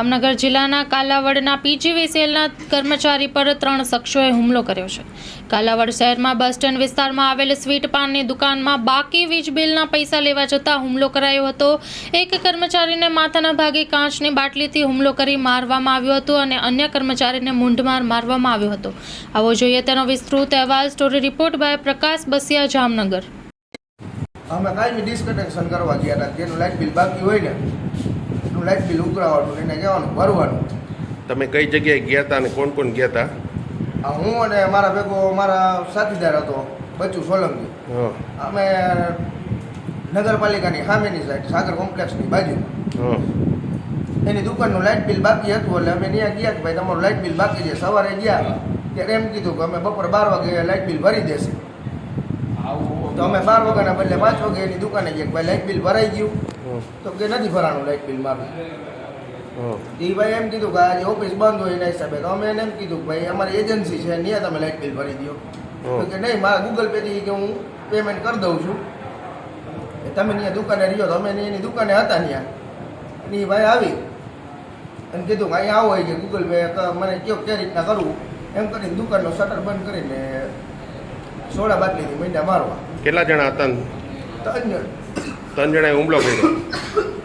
જામનગર જિલ્લાના કાલાવડના પીજીવીસીએલના કર્મચારી પર ત્રણ શખ્સોએ હુમલો કર્યો છે. કાલાવડ શહેરમાં બસ સ્ટેન્ડ વિસ્તારમાં આવેલ સ્વીટ પાનની દુકાનમાં બાકી વીજ બિલના પૈસા લેવા જતાં હુમલો કરાયો હતો. એક કર્મચારીને માથાના ભાગે કાચની બાટલીથી હુમલો કરી મારવામાં આવ્યો હતો અને અન્ય કર્મચારીને મૂંઢમાર મારવામાં આવ્યો હતો. આવો જોઈએ તેનો વિસ્તૃત અહેવાલ. Story report by Prakash Basiya, Jamnagar. અમે કાંઈ ડિસ્કનેક્શન કરવા ગયા હતા. જેનું લાઇટ બિલ બાકી હોય ને એનું લાઇટ બિલ ઉતરાવવાનું એને કહેવાનું ભરવાનું. તમે કઈ જગ્યાએ ગયા હતા અને કોણ કોણ ગયા હતા? હું અને મારા ભેગો મારા સાથીદાર હતો બચ્ચુ સોલંકી. હા. અમે નગરપાલિકાની સામેની સાઈડ સાગર કોમ્પ્લેક્સની બાજુ. હા. એની દુકાનનું લાઇટ બિલ બાકી હતું એટલે અમે ત્યાં ગયા કે ભાઈ તમારું લાઇટ બિલ બાકી છે. સવારે ગયા ત્યારે એમ કીધું કે અમે બપોર બાર વાગે લાઇટ બિલ ભરી દેશે. તો અમે બાર વાગ્યાના બદલે પાંચ વાગે એની દુકાને ગયા કે ભાઈ લાઇટ બિલ ભરાઈ ગયું. તો કે નથી ભરાણું લાઇટ બિલ હા એ ભાઈ એમ કીધું કે આજે ઓફિસ બંધ હોય એના હિસાબે. તો અમે એને એમ કીધું કે ભાઈ અમારી એજન્સી છે ત્યાં તમે લાઇટ બિલ ભરી દો તો કે નહીં મારા ગૂગલ પેથી કે હું પેમેન્ટ કરી દઉં છું. તમે ત્યાં દુકાને રહ્યો તો અમે એની દુકાને હતા ત્યાં અને એ ભાઈ આવી અને કીધું કે અહીંયા આવો હોય કે ગૂગલ પે મને કયો કઈ રીતના કરવું. એમ કરીને દુકાનનો શટર બંધ કરીને સોડા બાટલીથી મહિના મારવા. કેટલા જણા હતા? ત્રણ જણ ત્રણ જણાએ હુમલો કર્યો.